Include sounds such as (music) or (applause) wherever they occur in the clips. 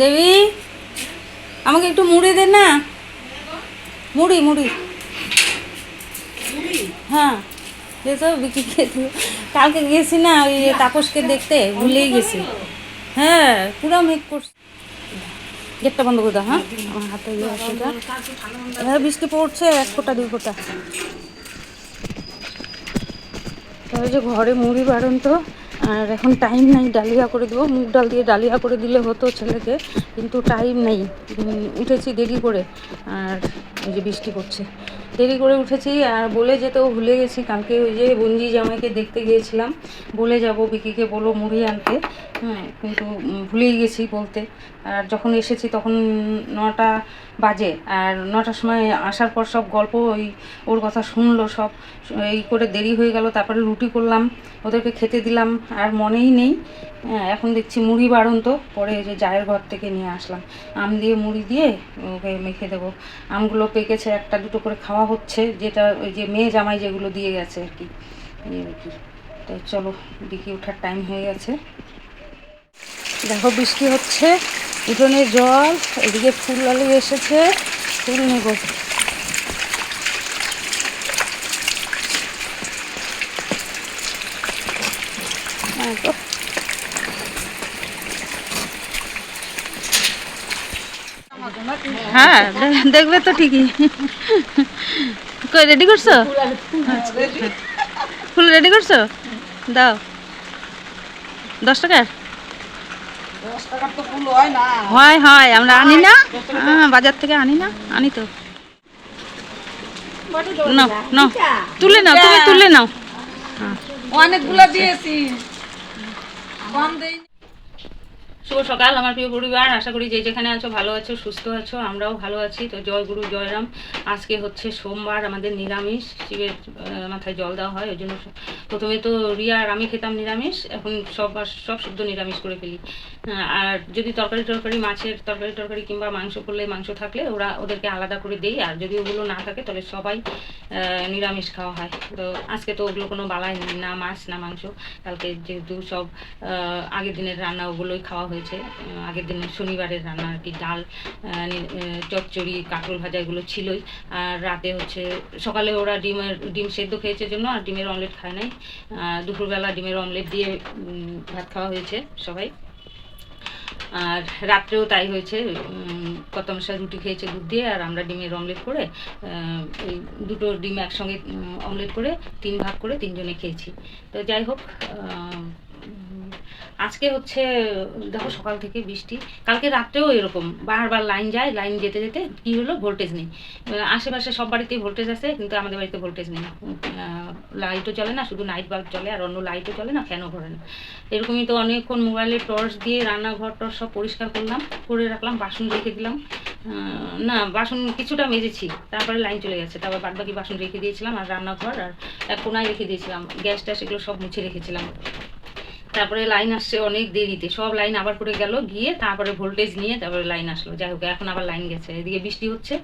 দেবী আমাকে একটু মুড়ি দে না। মুড়ি মুড়ি। হ্যাঁ বিক্রি দিও। কালকে গেছি না ওই তাপসকে দেখতে ভুলেই গেছি। হ্যাঁ পুরো মেক করছি। গেটটা বন্ধ করে দাও হ্যাঁ। আমার হাতে। হ্যাঁ বৃষ্টি পড়ছে এক ফোঁটা দুই ফোঁটা। তবে যে ঘরে মুড়ি বাড়ন তো আর এখন টাইম নাই, ডালিয়া করে দেবো। মুগ ডাল দিয়ে ডালিয়া করে দিলে হতো ছেলেকে, কিন্তু টাইম নেই। উঠেছি দেরি করে, আর এই যে বৃষ্টি পড়ছে। দেরি করে উঠেছি আর বলে যেতেও ভুলে গেছি। কালকে ওই যে বঞ্জি জামাইকে দেখতে গিয়েছিলাম। বলে যাব বিকিকে বলো মুড়ি আনতে। হ্যাঁ কিন্তু ভুলেই গেছি বলতে। আর যখন এসেছি তখন নটা বাজে। আর নটার সময় আসার পর সব গল্প ওই ওর কথা শুনলো সব। এই করে দেরি হয়ে গেল তারপরে রুটি করলাম ওদেরকে খেতে দিলাম। আর মনেই নেই। হ্যাঁ, এখন দেখছি মুড়ি বাড়ন তো পরে যে জায়ের ঘর থেকে নিয়ে আসলাম। আম দিয়ে মুড়ি দিয়ে ওকে মেখে দেবো। আমগুলো পেকেছে একটা দুটো করে খাওয়া হচ্ছে, যেটা ওই যে মেয়ে জামাই যেগুলো দিয়ে গেছে আর কি। আর কি। তো চলো দিকে ওঠার টাইম হয়ে গেছে। দেখো, বৃষ্টি হচ্ছে, উঠোনে জল, এদিকে ফুল আলু এসেছে, ফুল নেব। হ্যাঁ তো। হ্যাঁ দেখবে তো ঠিকই। কই রেডি করছ। ফুল রেডি করছ? দাও। দশ টাকার? হয় হয়, আমরা আনি না। হ্যাঁ বাজার থেকে আনি না, আনি তো। নাও নাও। তুলে নাও, তুমি তুলে নাও। অনেকগুলো দিয়েছি। কম শুভ সকাল, আমার প্রিয় পরিবার। আশা করি যে যেখানে আছো ভালো আছো, সুস্থ আছো, আমরাও ভালো আছি। তো জয় গুরু জয়রাম আজকে হচ্ছে সোমবার, আমাদের নিরামিষ। শিবের মাথায় জল দেওয়া হয়, ওই জন্য প্রথমে তো রিয়া আর আমি খেতাম নিরামিষ। এখন সব সব শুদ্ধ নিরামিষ করে ফেলি। আর যদি তরকারি টরকারি মাছের তরকারি টরকারি কিংবা মাংস করলে মাংস থাকলে ওরা ওদেরকে আলাদা করে দেই। আর যদি ওগুলো না থাকে, তাহলে সবাই নিরামিষ খাওয়া হয়। তো আজকে তো ওগুলো কোনো বালাই না, মাছ না মাংস। কালকে যেহেতু সব আগের দিনের রান্না ওগুলোই খাওয়া হয়েছে আহ, আগের দিন শনিবারের রান্না আর কি ডাল চচ্চড়ি কাঁকরোল ভাজা এগুলো ছিলই। আর রাতে হচ্ছে সকালে ওরা ডিমের ডিম সেদ্ধ খেয়েছে জন্য আর ডিমের অমলেট খায় নাই। দুপুরবেলা ডিমের অমলেট দিয়ে ভাত খাওয়া হয়েছে সবাই। আর রাত্রেও তাই হয়েছে কত মশা রুটি খেয়েছে দুধ দিয়ে আর আমরা ডিমের অমলেট করে এই দুটো ডিম একসঙ্গে অমলেট করে তিন ভাগ করে তিনজনে খেয়েছি। তো যাই হোক আজকে হচ্ছে, দেখো সকাল থেকে বৃষ্টি, কালকে রাত্রেও এরকম, বারবার লাইন যায়, লাইন যেতে যেতে কি হলো? ভোল্টেজ নেই। আশেপাশে সব বাড়িতেই ভোল্টেজ আছে, কিন্তু আমাদের বাড়িতে ভোল্টেজ নেই। লাইটও চলে না, শুধু নাইট বাল্ব চলে, আর অন্য লাইটও চলে না ফ্যানও ঘরে না। এরকমই তো অনেকক্ষণ মোবাইলে টর্চ দিয়ে রান্নাঘর টর্চ সব পরিষ্কার করলাম, করে রাখলাম, বাসন রেখে দিলাম। না, বাসন কিছুটা মেজেছি, তারপরে লাইন চলে গেছে, তারপর বাদ বাকি বাসন রেখে দিয়েছিলাম আর রান্নাঘর আর এক কোনায় রেখে দিয়েছিলাম। গ্যাস ট্যাস এগুলো সব মুছে রেখেছিলাম। তারপরে লাইন আসছে অনেক দেরিতে। সব লাইন আবার করে গেল, গিয়ে তারপরে ভোল্টেজ নিয়ে তারপরে লাইন আসলো। যাই হোক, এখন আবার লাইন গেছে। এদিকে বৃষ্টি হচ্ছে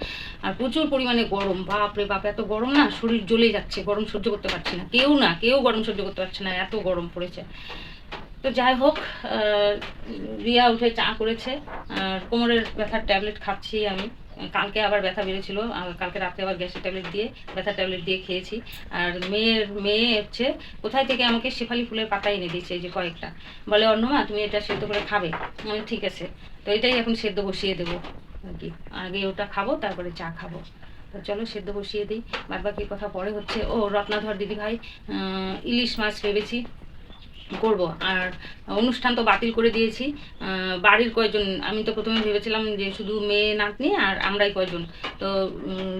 আর প্রচুর পরিমাণে গরম। বাপরে বাপ, এত গরম না, শরীর জ্বলে যাচ্ছে। গরম সহ্য করতে পারছি না। কেউ না, কেউ গরম সহ্য করতে পারছে না। এত গরম পড়েছে। তো যাই হোক রিয়া উঠে চা করেছে। আর কোমরের ব্যথার ট্যাবলেট খাচ্ছি আমি। কালকে আবার ব্যথা বেড়েছিল। কালকে রাত্রে আবার গ্যাসের ট্যাবলেট দিয়ে ব্যথার ট্যাবলেট দিয়ে খেয়েছি। আর মেয়ের, মেয়ে হচ্ছে, কোথায় থেকে আমাকে শেফালি ফুলের পাতা এনে দিয়েছে এই যে কয়েকটা? বলে অন্যমা তুমি এটা সেদ্ধ করে খাবে। আমি ঠিক আছে। তো এটাই এখন সেদ্ধ বসিয়ে দেবো আর কি। আগে ওটা খাব, তারপরে চা খাব। তো চলো সেদ্ধ বসিয়ে দিই। বাদ বাকি কথা পরে হচ্ছে। ও রত্নাধর দিদি ভাই ইলিশ মাছ ভেবেছি। করব। আর অনুষ্ঠান তো বাতিল করে দিয়েছি। বাড়ির কয়জন? আমি তো প্রথমে ভেবেছিলাম যে শুধু মেয়ে, নাতনি আর আমরাই কয়জন। তো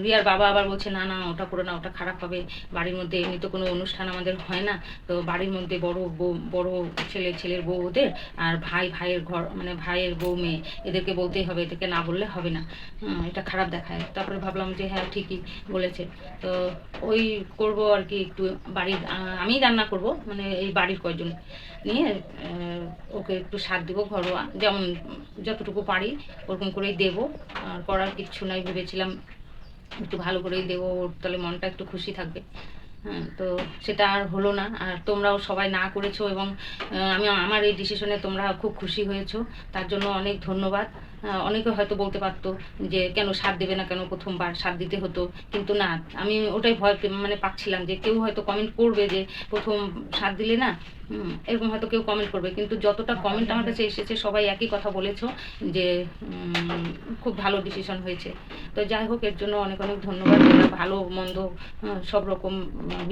রিয়ার বাবা আবার বলছে, না না, ওটা করো না, ওটা খারাপ হবে। বাড়ির মধ্যে এমনি তো কোনো অনুষ্ঠান আমাদের হয় না। তো বাড়ির মধ্যে বড় বড় ছেলে, ছেলের বউ ওদের আর ভাই, ভাইয়ের ঘর মানে ভাইয়ের বউ মেয়ে। এদেরকে বলতেই হবে, এদেরকে না বললে হবে না। এটা খারাপ দেখায়। তারপরে ভাবলাম যে হ্যাঁ ঠিকই বলেছে। তো ওই করব আর কি একটু বাড়ির আমিই রান্না করব। মানে এই বাড়ির কয়জন? নিয়ে ওকে একটু স্বাদ দেবো ঘরোয়া। যেমন যতটুকু পারি ওরকম করেই দেবো। আর করার কিচ্ছু নাই, ভেবেছিলাম একটু ভালো করেই দেবো। ওর তাহলে মনটা একটু খুশি থাকবে। হ্যাঁ তো সেটা আর হলো না। আর তোমরাও সবাই না করেছ এবং আমি, আমার এই ডিসিশনে তোমরা খুব খুশি হয়েছো। তার জন্য অনেক ধন্যবাদ। অনেকে হয়তো বলতে পারতো যে, কেন সার দেবে না কেন প্রথমবার? সার দিতে হতো। কিন্তু না, আমি ওটাই ভয় মানে পাচ্ছিলাম যে, কেউ হয়তো কমেন্ট করবে যে, প্রথম সার দিলে না এরকম হয়তো কেউ কমেন্ট করবে, কিন্তু যতটা কমেন্ট আমার কাছে এসেছে, সবাই একই কথা বলেছ যে খুব ভালো ডিসিশন হয়েছে। তো যাই হোক, এর জন্য অনেক অনেক ধন্যবাদ তোমরা ভালো, মন্দ সব রকম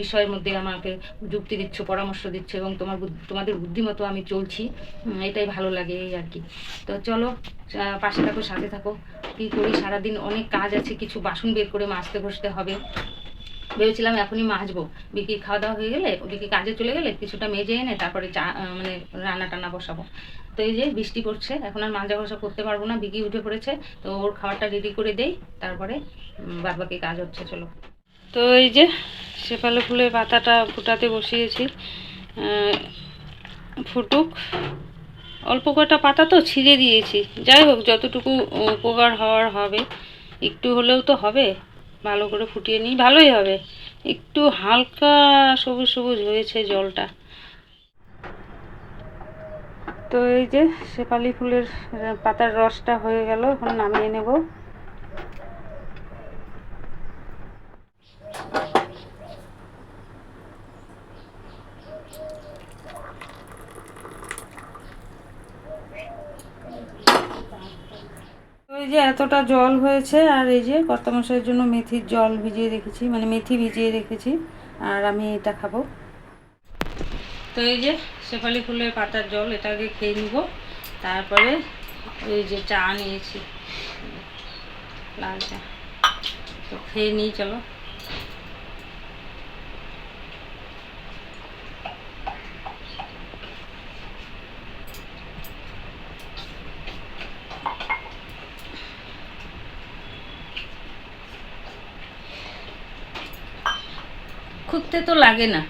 বিষয়ের মধ্যে আমাকে যুক্তি দিচ্ছ, পরামর্শ দিচ্ছ এবং তোমার তোমাদের বুদ্ধিমতো আমি চলছি এটাই ভালো লাগে এই আর কি। তো চলো পাশে থাকো, সাথে থাকো, কী করি? সারাদিন অনেক কাজ আছে, কিছু বাসন বের করে মাজতে ঘষতে হবে। ভেবেছিলাম এখনই মাজবো বিকি খাওয়া দাওয়া হয়ে গেলে বিকি কাজে চলে গেলে কিছুটা মেজে এনে তারপরে চা মানে রান্না টান্না বসাবো। তো এই যে বৃষ্টি পড়ছে, এখন আর মাজা ঘষা করতে পারব না। বিকি উঠে পড়েছে, তো ওর খাবারটা রেডি করে দেই, তারপরে বাদ বাকি কাজ হচ্ছে, চলো। তো এই যে শেফালি ফুলের পাতাটা ফুটাতে বসিয়েছি ফুটুক। অল্প কটা পাতা তো ছিঁড়ে দিয়েছি। যাই হোক, যতটুকু উপকার হওয়ার হবে। একটু হলেও তো হবে। ভালো করে ফুটিয়ে নিই, ভালোই হবে। একটু হালকা সবুজ সবুজ হয়েছে জলটা। তো এই যে শেফালি ফুলের পাতার রসটা হয়ে গেল, এখন নামিয়ে নেব। ওই যে এতটা জল হয়েছে, আর এই যে কর্তা মশাইয়ের জন্য মেথির জল ভিজিয়ে রেখেছি মানে মেথি ভিজিয়ে রেখেছি, আর আমি এটা খাব। তো এই যে শেফালি ফুলের পাতার জল এটাকে খেয়ে নিব। তারপরে এই যে চা নিয়েছি, লাল চা। তো খেয়ে নিই, চলো খুব তেতো লাগে না।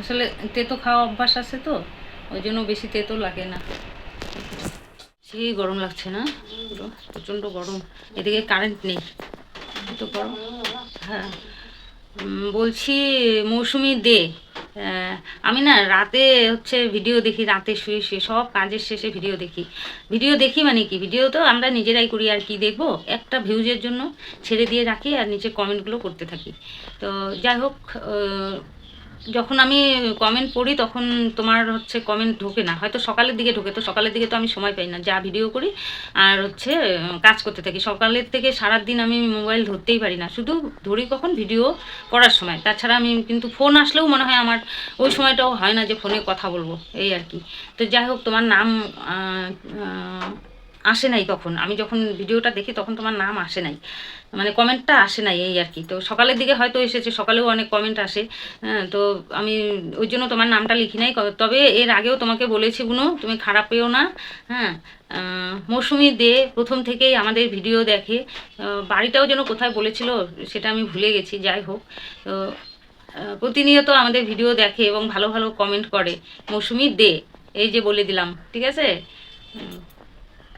আসলে তেতো খাওয়া অভ্যাস আছে তো, ওই জন্য বেশি তেতো লাগে না। সেই গরম লাগছে না? পুরো প্রচণ্ড গরম। এদিকে কারেন্ট নেই। তো গরম? হ্যাঁ। বলছি মৌসুমি দে। আমি না রাতে হচ্ছে ভিডিও দেখি, রাতে শুয়ে শুয়ে সব কাজের শেষে ভিডিও দেখি। ভিডিও দেখি মানে কি? ভিডিও তো আমরা নিজেরাই করি আর কি, দেখব? একটা ভিউজের জন্য ছেড়ে দিয়ে রাখি আর নিচে কমেন্টগুলো করতে থাকি। তো যাই হোক যখন আমি কমেন্ট পড়ি তখন তোমার হচ্ছে কমেন্ট ঢোকে না। হয়তো সকালের দিকে ঢোকে, তো সকালের দিকে তো আমি সময় পাই না। যা ভিডিও করি আর হচ্ছে কাজ করতে থাকি। সকালের থেকে সারাদিন আমি মোবাইল ধরতেই পারি না। শুধু ধরি কখন ভিডিও করার সময়। তাছাড়া আমি কিন্তু ফোন আসলেও মনে হয় আমার ওই সময়টাও হয় না যে ফোনে কথা বলব। এই আর কি। তো যাই হোক, তোমার নাম আসে নাই তখন আমি যখন ভিডিওটা দেখি তখন তোমার নাম আসে নাই। মানে কমেন্টটা আসে নাই এই আর কি। তো সকালের দিকে হয়তো এসেছে, সকালেও অনেক কমেন্ট আসে। হ্যাঁ তো আমি ওই জন্য তোমার নামটা লিখি নাই। তবে এর আগেও তোমাকে বলেছি বুনো, তুমি খারাপ পেও না। হ্যাঁ মৌসুমি দে প্রথম থেকেই আমাদের ভিডিও দেখে। বাড়িটাও যেন কোথায় বলেছিল সেটা আমি ভুলে গেছি, যাই হোক। তো প্রতিনিয়ত আমাদের ভিডিও দেখে এবং ভালো ভালো কমেন্ট করে মৌসুমি দে। এই যে বলে দিলাম, ঠিক আছে।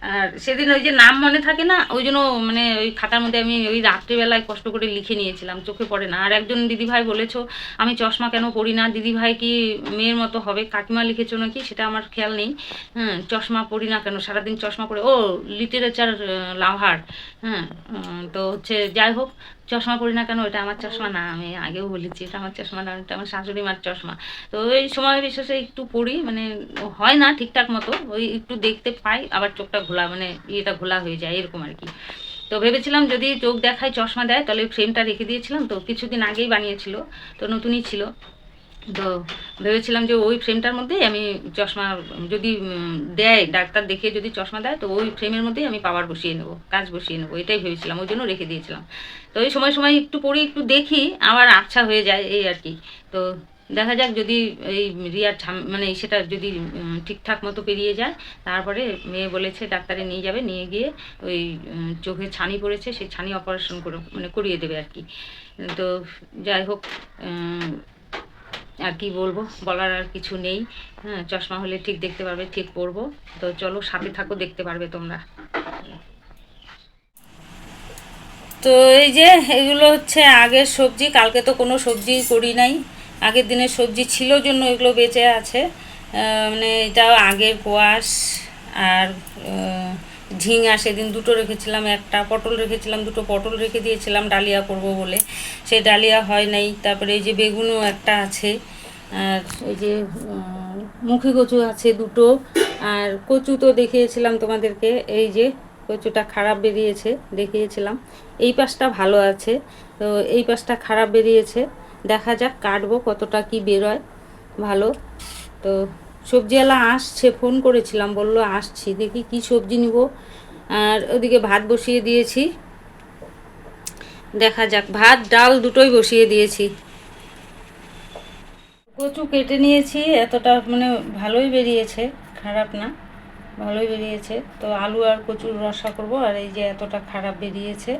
আর সেদিন ওই যে নাম মনে থাকে না, ওই জন্য মানে ওই খাতার মধ্যে আমি ওই রাত্রিবেলায় কষ্ট করে লিখে নিয়েছিলাম, চোখে পড়ে না। আর একজন দিদিভাই বলেছ, আমি চশমা কেন পড়ি না? দিদিভাই কি মেয়ের মতো হবে? কাকিমা লিখেছো নাকি? সেটা আমার খেয়াল নেই। হ্যাঁ চশমা পড়ি না কেন? সারাদিন চশমা পরে ও লিটারেচার লাভার হ্যাঁ তো হচ্ছে যাই হোক চশমা পরি না কেন? এটা আমার চশমা না, আমি আগেও বলেছি, এটা আমার চশমা না, এটা আমার শাশুড়ি মার চশমা। তো ওই সময় বিশেষে একটু পড়ি মানে হয় না ঠিকঠাক মতো, ওই একটু দেখতে পাই, আবার চোখটা ঘোলা মানে ইয়েটা ঘোলা হয়ে যায়, এরকম আর কি। তো ভেবেছিলাম যদি চোখ দেখায়, চশমা দেয়, তাহলে ফ্রেমটা রেখে দিয়েছিলাম, তো কিছুদিন আগেই বানিয়েছিল, তো নতুনই ছিল। তো ভেবেছিলাম যে ওই ফ্রেমটার মধ্যেই আমি চশমা, যদি দেয়, ডাক্তার দেখে যদি চশমা দেয়, তো ওই ফ্রেমের মধ্যেই আমি পাওয়ার বসিয়ে নেব, কাজ বসিয়ে নেব, এটাই ভেবেছিলাম, ওই জন্য রেখে দিয়েছিলাম। তো ওই সময় সময় একটু পড়ি, একটু দেখি, আবার আচ্ছা হয়ে যায়, এই আর কি। তো দেখা যাক যদি এই রিয়ার মানে সেটা যদি ঠিকঠাক মতো পেরিয়ে যায়, তারপরে মেয়ে বলেছে ডাক্তারে নিয়ে যাবে, নিয়ে গিয়ে ওই চোখে ছানি পড়েছে, সেই ছানি অপারেশন করে মানে করিয়ে দেবে আর কি। তো যাই হোক আর কি বলব? বলার আর কিছু নেই। হ্যাঁ চশমা হলে ঠিক দেখতে পারবে, ঠিক পরবো। তো চলো, সাথে থাকো, দেখতে পারবে তোমরা। তো এই যে, এগুলো হচ্ছে আগের সবজি। কালকে তো কোনো সবজি করি নাই। আগের দিনের সবজি ছিল জন্য এগুলো বেঁচে আছে। মানে এটা আগের কোয়াশ আর ঝিঙা সেদিন দুটো রেখেছিলাম, একটা পটল রেখেছিলাম, দুটো পটল রেখে দিয়েছিলাম, ডালিয়া করব বলে। সেই ডালিয়া হয় নাই, তারপরে এই যে বেগুনও একটা আছে, আর এই যে মুখে কচু আছে দুটো, আর কচু তো দেখিয়েছিলাম তোমাদেরকে, এই যে কচুটা খারাপ বেরিয়েছে, দেখিয়েছিলাম। এই পাশটা ভালো আছে, তো এই পাশটা খারাপ বেরিয়েছে, দেখা যাক কাটবো কতটা কি বেরোয়, ভালো। তো সবজিওয়ালা আসছে ফোন করেছিলাম, বলল, আসছি, দেখি কি সবজি নিব। আর ওদিকে ভাত বসিয়ে দিয়েছি। দেখা যাক, ভাত, ডাল দুটোই বসিয়ে দিয়েছি। কচু কেটে নিয়েছি, এতটা মানে ভালোই বেরিয়েছে, খারাপ না, ভালোই বেরিয়েছে। তো আলু আর কচুর রসা করব, আর এই যে এতটা খারাপ বেরিয়েছে,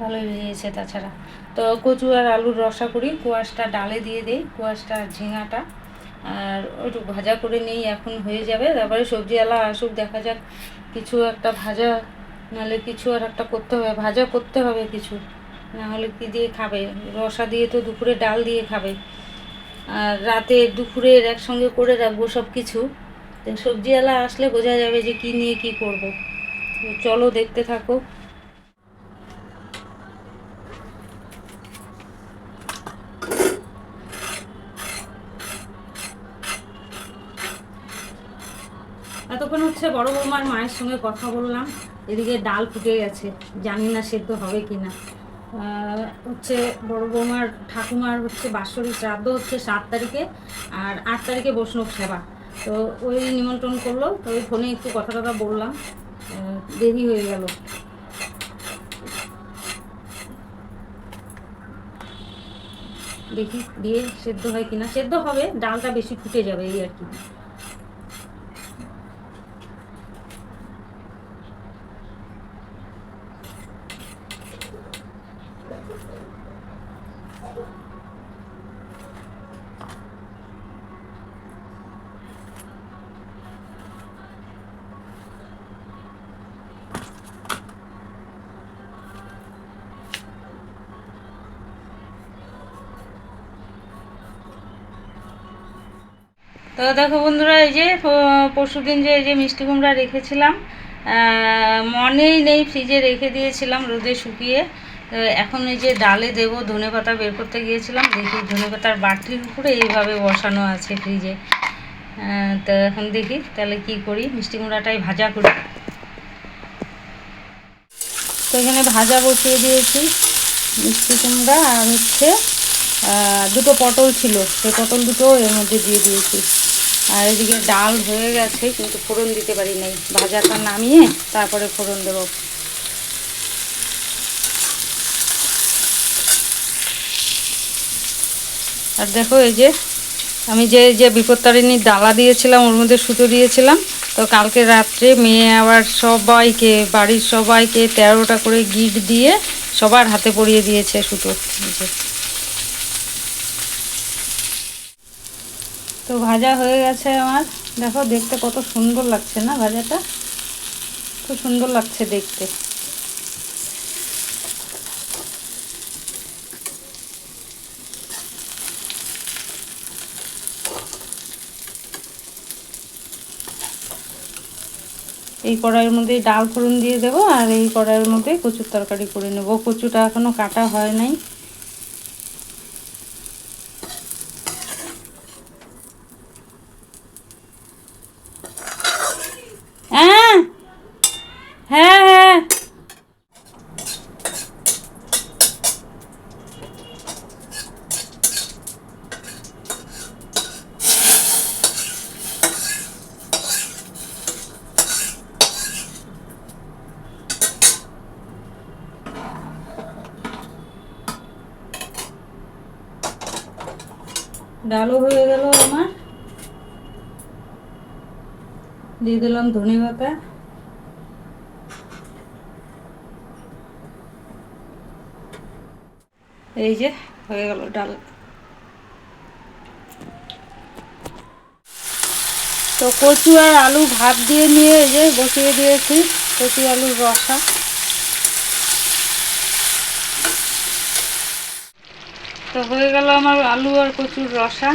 ভালোই বেরিয়েছে তাছাড়া। তো কচু আর আলুর রসা করি, কুয়াশটা ডালে দিয়ে দিই, কুয়াশটা ঝিঙাটা। আর একটু ভাজা করে নিই, এখন হয়ে যাবে। তারপরে সবজিওয়ালা আসুক, দেখা যাক কিছু একটা ভাজা, নাহলে কিছু আর একটা করতে হবে। ভাজা করতে হবে কিছু না হলে কি দিয়ে খাবে? রসা দিয়ে তো দুপুরে ডাল দিয়ে খাবে। আর রাতে দুপুরের একসঙ্গে করে রাখব সব কিছু সবজিওয়ালা আসলে বোঝা যাবে যে কি নিয়ে কি করব। চলো দেখতে থাকো। হচ্ছে বড় বৌমার মায়ের সঙ্গে কথা বললাম। এদিকে ডাল ফুটে গেছে, জানি না সেদ্ধ হবে কি না হচ্ছে বড় বৌমার ঠাকুমার হচ্ছে বাৎসরিক শ্রাদ্ধ হচ্ছে সাত তারিখে, আর আট তারিখে বৈষ্ণব সেবা। তো ওই নিমন্ত্রণ করল, তো ওই ফোনে একটু কথা টথা বললাম দেরি হয়ে গেল। দেখি দিয়ে সেদ্ধ হয় কিনা। সেদ্ধ হবে, ডালটা বেশি ফুটে যাবে এই আর কি। তো দেখো বন্ধুরা, এই যে পরশু দিন যে, এই যে মিষ্টি কুমড়া রেখেছিলাম মনেই নেই, ফ্রিজে রেখে দিয়েছিলাম রোদে শুকিয়ে। এখন এই যে ডালে দেবো, ধনে পাতা বের করতে গিয়েছিলাম, দেখি ধনে পাতার বাটির উপরে এইভাবে বসানো আছে ফ্রিজে। তো এখন দেখি তাহলে কি করি, মিষ্টি কুমড়াটাই ভাজা করি। তো এখানে ভাজা বসিয়ে দিয়েছি, মিষ্টি কুমড়া আর হচ্ছে দুটো পটল ছিল, সেই পটল দুটো এর মধ্যে দিয়ে দিয়েছি। আর এদিকে ডাল হয়ে গেছে, কিন্তু ফোড়ন দিতে পারি নাই। ভাজাটা নামিয়ে তারপরে ফোড়ন দেবো। আর দেখো এই যে, আমি যে যে বিপত্তারিণীর ডালা দিয়েছিলাম, ওর মধ্যে সুতো দিয়েছিলাম, তো কালকে রাত্রে মেয়ে আবার সবাইকে, বাড়ির সবাইকে তেরোটা করে গিট দিয়ে সবার হাতে পরিয়ে দিয়েছে সুতো এই যে। তো ভাজা হয়ে গেছে আমার। দেখো, দেখতে কত সুন্দর লাগছে না ভাজাটা? খুব সুন্দর লাগছে দেখতে। এই কড়াইয়ের মধ্যে ডাল ফোড়ন দিয়ে দেবো আর এই কড়াইয়ের মধ্যে কচুর তরকারি করে নেব। কচুটা এখনও কাটা হয় নাই হ্যাঁ হ্যাঁ হ্যাঁ ডালও হয়ে গেল আমার দিয়ে ধনে পাতা এই যে, হয়ে তো কচু আর আলু ভাত দিয়ে নিয়ে এই যে বসিয়ে দিয়েছি, কচি আলুর রসা। তো হয়ে গেল আমার আলু আর কচুর রসা।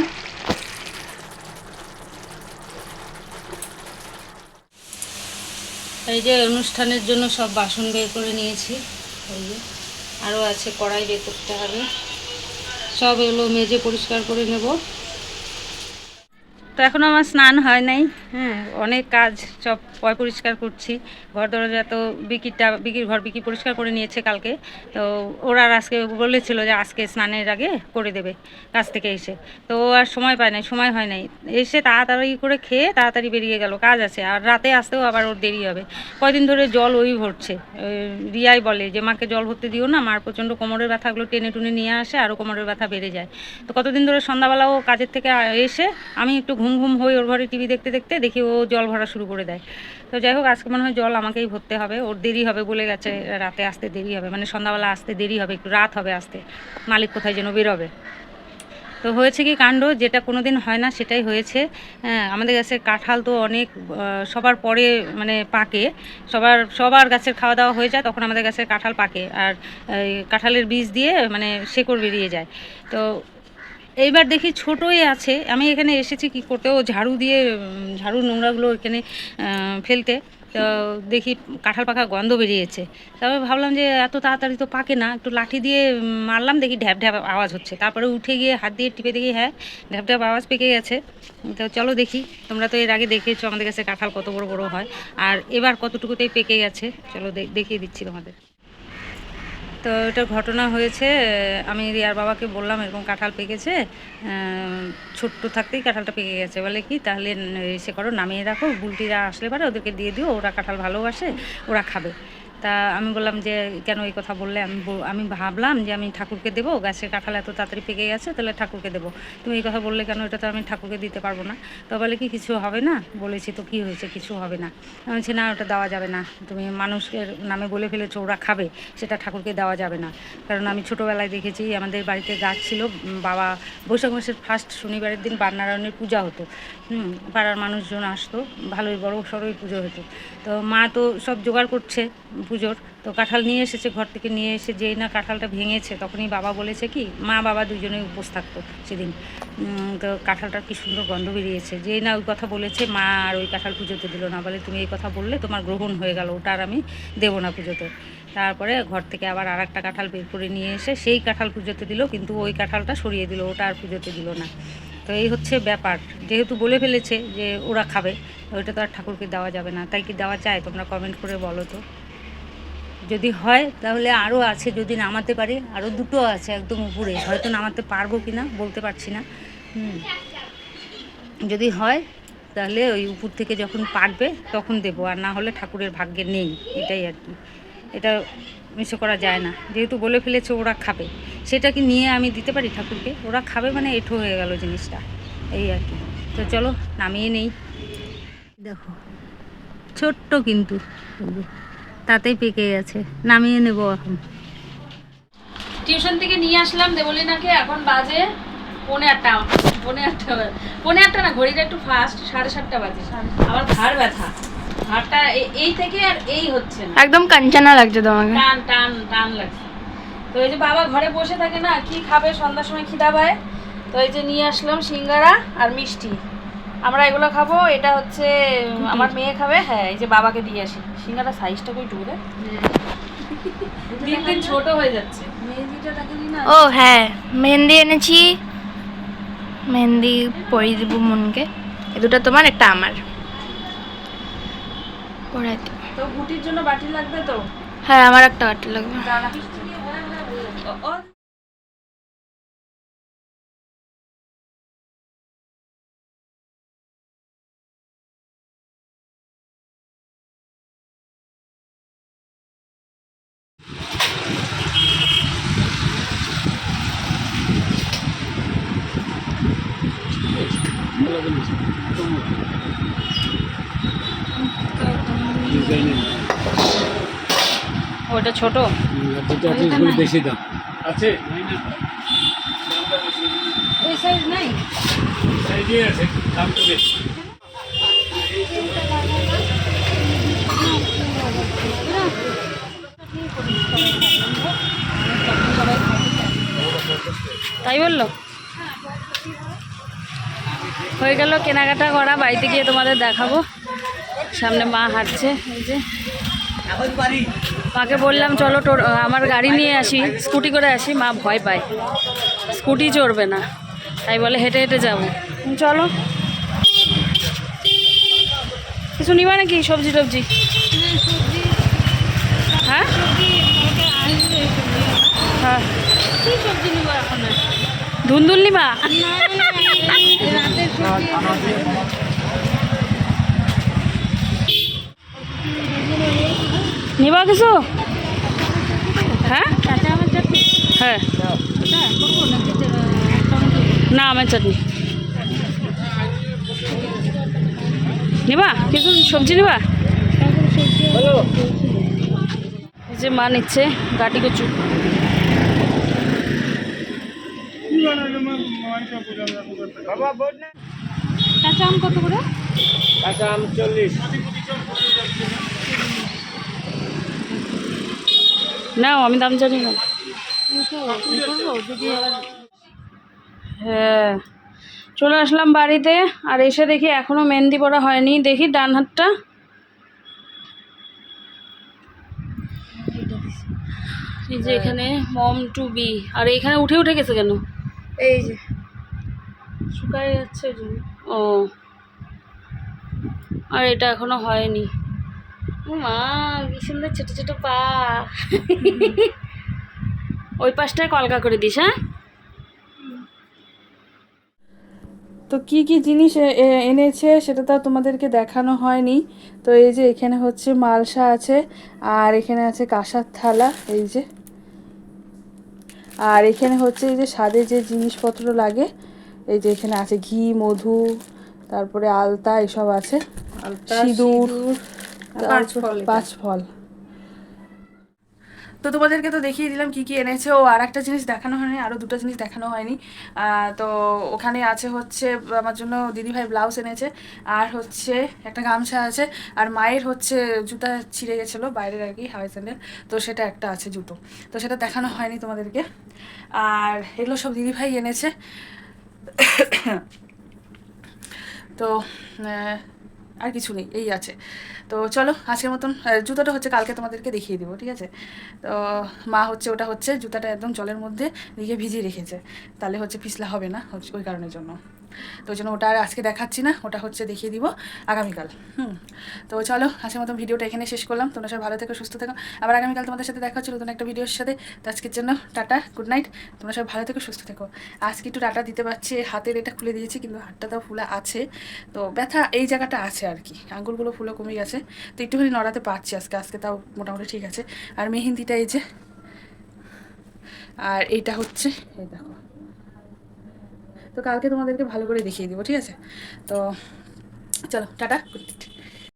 এই যে অনুষ্ঠানের জন্য সব বাসন বের করে নিয়েছি। এই যে আরও আছে কড়াই বের করতে হবে। সব এগুলো মেজে পরিষ্কার করে নেব। তো এখন আমার স্নান হয় নাই। হ্যাঁ। অনেক কাজ সব পয় পরিষ্কার করছি। ঘর দরজা তো বিকিরটা বিকির ঘর বিকি পরিষ্কার করে নিয়েছে কালকে। তো ওরা আর আজকে বলেছিল যে আজকে স্নানের আগে করে দেবে কাজ থেকে এসে। তো ও আর সময় পায় নাই সময় হয় নাই। এসে তাড়াতাড়ি করে খেয়ে তাড়াতাড়ি বেরিয়ে গেল কাজ আছে। আর রাতে আসতেও আবার ওর দেরি হবে। কয়দিন ধরে জল ওই ভরছে। রিয়াই বলে যে মাকে জল ভরতে দিও না মার প্রচণ্ড কোমরের ব্যথাগুলো টেনে টুনে নিয়ে আসে আরও কোমরের ব্যথা বেড়ে যায়। তো কতদিন ধরে সন্ধ্যাবেলাও কাজের থেকে এসে আমি একটু ঘুম ঘুম হই ওর ঘরে টিভি দেখতে দেখতে দেখি ও জল ভরা শুরু করে দেয়। তো যাই হোক, আজকে মনে হয় জল আমাকেই ভরতে হবে। ওর দেরি হবে বলে গেছে, রাতে আসতে দেরি হবে। মানে সন্ধ্যাবেলা আসতে দেরি হবে, একটু রাত হবে আসতে। মালিক কোথায় যেন বেরোবে। তো হয়েছে কি কাণ্ড, যেটা কোনো দিন হয় না, সেটাই হয়েছে। হ্যাঁ আমাদের গাছের কাঁঠাল তো অনেক সবার পরে মানে পাকে। সবার সবার গাছের খাওয়া দাওয়া হয়ে যায়, তখন আমাদের গাছের কাঁঠাল পাকে। আর কাঁঠালের বীজ দিয়ে মানে শেকড় বেরিয়ে যায়। তো এইবার দেখি ছোটোই আছে। আমি এখানে এসেছি কি করতে? ও ঝাড়ু দিয়ে ঝাড়ু নোংরাগুলো এখানে ফেলতে। তো দেখি কাঁঠাল পাকা গন্ধ বেরিয়েছে। তারপরে ভাবলাম যে এত তাড়াতাড়ি তো পাকে না, একটু লাঠি দিয়ে মারলাম, দেখি ঢ্যাপ ঢ্যাপ আওয়াজ হচ্ছে। তারপরে উঠে গিয়ে হাত দিয়ে টিপে দেখি হ্যাঁ ঢ্যাপ ঢ্যাপ আওয়াজ পেকে গেছে। তো চলো দেখি, তোমরা তো এর আগে দেখেছ আমাদের কাছে কাঁঠাল কত বড় বড় হয়। আর এবার কতটুকুতেই পেকে গেছে, চলো দেখিয়ে দিচ্ছি তোমাদের। তো এটা ঘটনা হয়েছে, আমি রিয়ার বাবাকে বললাম এরকম কাঁঠাল পেকেছে ছোট্ট থাকতেই কাঁঠালটা পেকে গেছে। বলে কি, তাহলে সে এসে করো, নামিয়ে রাখো, বুলটিরা আসলে পারে ওদেরকে দিয়ে দিও, ওরা কাঁঠাল ভালোবাসে, ওরা খাবে। তা আমি বললাম যে, কেন এই কথা বললে? আমি আমি ভাবলাম যে, আমি ঠাকুরকে দেবো, গাছের কাঁঠাল এত তাড়াতাড়ি পেকে গেছে, তাহলে ঠাকুরকে দেবো। তুমি এই কথা বললে কেন? এটা তো আমি ঠাকুরকে দিতে পারব না। তো বলে কি, কিছু হবে না? বলেছি, তো কি হয়েছে? কিছু হবে না। আমি বলছি, না, ওটা দেওয়া যাবে না। তুমি মানুষের নামে বলে ফেলেছো, ওরা খাবে, সেটা ঠাকুরকে দেওয়া যাবে না। কারণ আমি ছোটোবেলায় দেখেছি, আমাদের বাড়িতে গাছ ছিল বাবা বৈশাখ মাসের ফার্স্ট শনিবারের দিন বারনারায়ণের পূজা হতো। হুম, পাড়ার মানুষজন আসতো ভালোই বড় সড়োই পুজো হতো। তো মা তো সব জোগাড় করছে পুজোর তো কাঁঠাল নিয়ে এসেছে ঘর থেকে নিয়ে এসে যেই না কাঁঠালটা ভেঙেছে তখনই বাবা বলেছে কি মা বাবা দুজনেই উপোস থাকতো সেদিন। তো কাঁঠালটার কি সুন্দর গন্ধ বেরিয়েছে। যেই না ওই কথা বলেছে মা আর ওই কাঁঠাল পুজোতে দিল না বলে তুমি এই কথা বললে তোমার গ্রহণ হয়ে গেল ওটা আর আমি দেবো না পুজোতে। তারপরে ঘর থেকে আবার আর একটা কাঁঠাল বের করে নিয়ে এসে সেই কাঁঠাল পুজোতে দিল কিন্তু ওই কাঁঠালটা সরিয়ে দিল ওটা আর পুজোতে দিল না। তো এই হচ্ছে ব্যাপার। যেহেতু বলে ফেলেছে যে ওরা খাবে ওইটা তো আর ঠাকুরকে দেওয়া যাবে না। তাই কি দেওয়া চায়? তোমরা কমেন্ট করে বলো তো। যদি হয়, তাহলে আরও আছে, যদি নামাতে পারি। আরও দুটো আছে একদম উপরে। হয়তো নামাতে পারব কি না বলতে পারছি না। যদি হয়, তাহলে ওই উপর থেকে যখন পারবে, তখন দেবো। আর না হলে ঠাকুরের ভাগ্যে নেই। এটাই আর কি। এটা মিশে করা যায় না। যেহেতু বলে ফেলেছে ওরা খাবে। সেটা কি নিয়ে আমি দিতে পারি ঠাকুরকে। ওরা খাবে মানে এঠো হয়ে গেল জিনিসটা। এই আর কি। তো চলো, নামিয়ে নেই। দেখো, ছোট্ট কিন্তু। তাতেই পেকে গেছে। নামিয়ে নেব এখন। টিউশন থেকে নিয়ে আসলাম দেবলিনাকে। এখন বাজে পৌনে আটটা। পৌনে আটটা। পৌনে আটটা না, ঘড়িটা একটু ফাস্ট সাড়ে সাতটা বাজে। আমার ঘাড় ব্যথা। এ- এই থেকে আর এই হচ্ছে না। একদম কাঞ্চানা লাগছে তোমাকে। টান টান টান লাগছে। তো এই যে বাবা ঘরে বসে থাকে না কি খাবে? সন্ধ্যার সময় খিদা পায়। তো এই যে নিয়ে আসলাম সিঙ্গারা আর মিষ্টি। আমরা এগুলো খাব এটা হচ্ছে আমার মেয়ে খাবে হ্যাঁ এই যে বাবাকে দিয়ে আসি। সিঙ্গারা সাইজটা কই টুকুরে দিন দিন ছোট হয়ে যাচ্ছে। ও হ্যাঁ মেহেন্দি এনেছি। মেহেন্দি পরিয়ে দেবো মনকে। এ দুটো তোমার একটা আমার। দেবো। তো গুটির জন্য বাটি লাগবে তো হ্যাঁ আমার একটা বাটি লাগবে ছোট? বেশি আছে? তাই বলল? হয়ে গেল কেনাকাটা করা বাড়িতে গিয়ে তোমাদের দেখাবো। সামনে মা হাঁটছে এই যে। মাকে বললাম চলো তোর আমার গাড়ি নিয়ে আসি স্কুটি করে আসি। মা ভয় পায়। স্কুটি চড়বে না। তাই বলে হেঁটে হেঁটে যাব। চলো। কিছু নিবা নাকি সবজি টবজি? হ্যাঁ? হ্যাঁ। কি সবজি নিবো এখন আর? ধুন্দুল নিবা নিবা কিছু? হ্যাঁ? হ্যাঁ। না আমের চাটনি। নিবা? কিছু সবজি নিবা? এই যে মা নিচ্ছে গাটি কচু। কাঁচা আম কত করে? কাঁচা আম চল্লিশ। নাও আমি দাম জানি না। হ্যাঁ চলে আসলাম বাড়িতে আর এসে দেখি এখনও মেহেন্দি পরা হয়নি। দেখি ডান হাতটা। এই যে এখানে মম টু বি। আর এখানে উঠে উঠে গেছে কেন? এই যে। শুকায় যাচ্ছে ও। আর এটা এখনও হয়নি। মা কি সুন্দর ছোট ছোট পা। ওই পাশটায় কলকা করে দিস হ্যাঁ? তো কি কি জিনিস এনেছে সেটা তো আর তোমাদেরকে দেখানো হয়নি। তো এই যে এখানে হচ্ছে মালসা আছে আর এখানে আছে কাঁসার থালা এই যে। আর এখানে হচ্ছে এই যে স্বাদে যে জিনিসপত্র লাগে এই যে এখানে আছে ঘি মধু তারপরে আলতা এসব আছে। সিঁদুর। পাঁচ ফল তো তোমাদেরকে তো দেখিয়ে দিলাম কি কি এনেছে। ও আর একটা জিনিস দেখানো হয়নি আরও দুটো জিনিস দেখানো হয়নি। তো ওখানে আছে হচ্ছে আমার জন্য দিদিভাই ব্লাউজ এনেছে। আর হচ্ছে একটা গামছা আছে। আর মায়ের হচ্ছে জুতা ছিঁড়ে গেছিল বাইরের আর কি হাওয়াই স্যান্ডেল। তো সেটা একটা আছে জুতো। তো সেটা দেখানো হয়নি তোমাদেরকে। আর এগুলো সব দিদিভাই এনেছে। (coughs) তো আর কিছু নেই এই আছে। তো চলো, আজকের মতন জুতোটা হচ্ছে কালকে তোমাদেরকে দেখিয়ে দিব, ঠিক আছে? তো মা হচ্ছে, ওটা হচ্ছে, জুতাটা একদম জলের মধ্যে দিয়ে ভিজিয়ে রেখেছে। তাহলে হচ্ছে পিছলা হবে না, হচ্ছে ওই কারণের জন্য। তো ওই জন্য ওটা আর আজকে দেখাচ্ছি না, ওটা হচ্ছে দেখিয়ে দিব আগামীকাল, হুম? তো চলো, আজকের মতন ভিডিওটা এখানে শেষ করলাম। তোমরা সবাই ভালো থেকো, সুস্থ থেকো। আবার আগামীকাল তোমাদের সাথে দেখা হচ্ছে নতুন একটা ভিডিওর সাথে। তো আজকের জন্য টাটা গুড নাইট তোমরা সবাই ভালো থেকো, সুস্থ থেকো। আজকে একটু টাটা দিতে পারছি, হাতের এটা খুলে দিয়েছি, কিন্তু হাতটা তো ফুলা আছে। তো ব্যথা এই জায়গাটা আছে আর কি, আঙ্গুলগুলো ফুলে কমে গেছে। (laughs) তো একটুখানি নড়াতে পারছি আজকে আজকে তাও মোটামুটি ঠিক আছে। আর মেহেন্দিটা এই যে, আর এটা হচ্ছে, এই দেখো। তো কালকে তোমাদেরকে ভালো করে দেখিয়ে দিব, ঠিক আছে? তো চলো, টাটা।